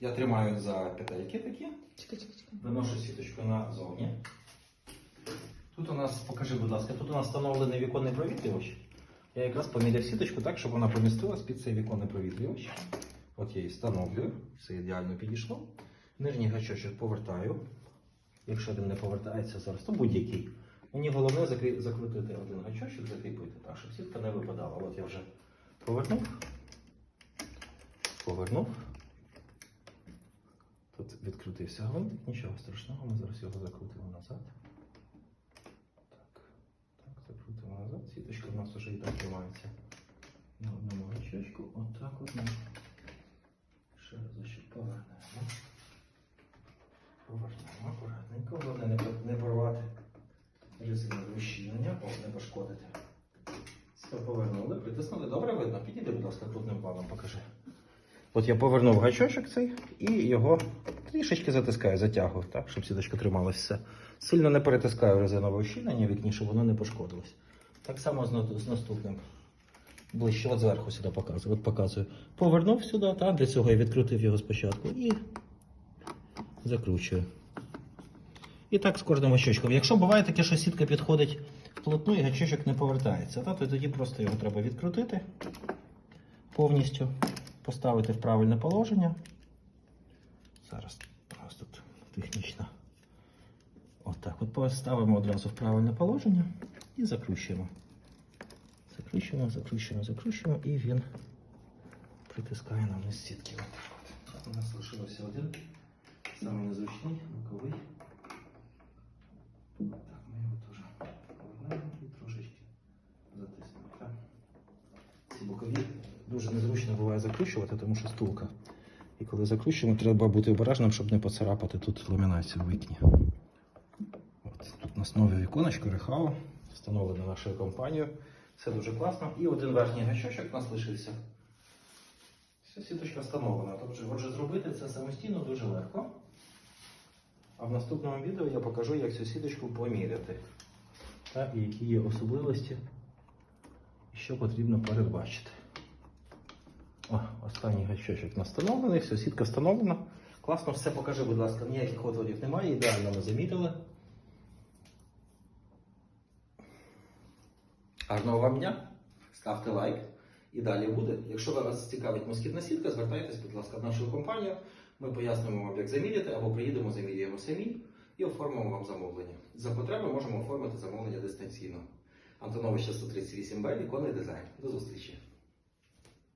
Я тримаю за петельки такі, Чекай, чекай, чекай. виношу сіточку назовні. Тут у нас, покажи, будь ласка, тут у нас встановлений віконний провітрювач. Я якраз поміряв сіточку так, щоб вона помістилась під цей віконний провітрювач. От я її встановлюю, все ідеально підійшло. Нижній гачочок повертаю. Якщо він не повертається зараз, то будь-який. Мені головне закрі- закрутити один гачочок, закріпити так, щоб сітка не випадала. От я вже повернув. Повернув. Відкрутився гвинтик, нічого страшного, ми зараз його закрутимо назад. Так, так, закрутимо назад. Сіточка в нас вже і так тримається на одному гачочку. Отак от ми ще разочок повернемо. Повернемо акуратненько, головне не, порвати резинове ущільнення, о, не пошкодити. Все, повернули, притиснули. Добре видно? Підійди, будь ласка, крупним планом покажи. От я повернув гачочок цей і його трішечки затискаю, затягую, так, щоб сіточка трималася все. Сильно не перетискаю резинове ущільнення в вікні, щоб воно не пошкодилось. Так само з, наступним. Ближче, от зверху сюди показую. От показую. Повернув сюди, так, для цього я відкрутив його спочатку і закручую. І так з кожним гачочком. Якщо буває таке, що сітка підходить вплотну і гачочок не повертається, та, то тоді просто його треба відкрутити повністю, поставити в правильне положення. Зараз просто тут технічно. Отак. От поставимо одразу в правильне положення і закручуємо. Закручуємо, закручуємо, закручуємо, і він притискає нам із сітки. Отак от. Так, У нас лишився один. Самий незручний, боковий. Так, ми його теж повернемо і трошечки затиснемо. Так. Ці бокові дуже незручно буває закручувати, тому що стулка. І коли закручуємо, треба бути обережним, щоб не поцарапати тут ламінацію в вікні. От, тут у нас нове віконечко Рехао, встановлене нашою компанією. Все дуже класно. І один верхній гачочок у нас лишився. Все, сіточка встановлена. Тобто, отже, зробити це самостійно дуже легко. А в наступному відео я покажу, як цю сіточку поміряти. Та, і які є особливості, і що потрібно передбачити. О, останній гачочок у нас все, сітка встановлена. Класно, все покажи, будь ласка, ніяких отворів немає, ідеально ми замітили. Гарного вам дня, ставте лайк і далі буде. Якщо вас цікавить москітна сітка, звертайтесь, будь ласка, в нашу компанію. Ми пояснимо вам, як заміряти, або приїдемо, заміряємо самі і оформимо вам замовлення. За потреби можемо оформити замовлення дистанційно. Антоновича 138Б, віконний дизайн. До зустрічі!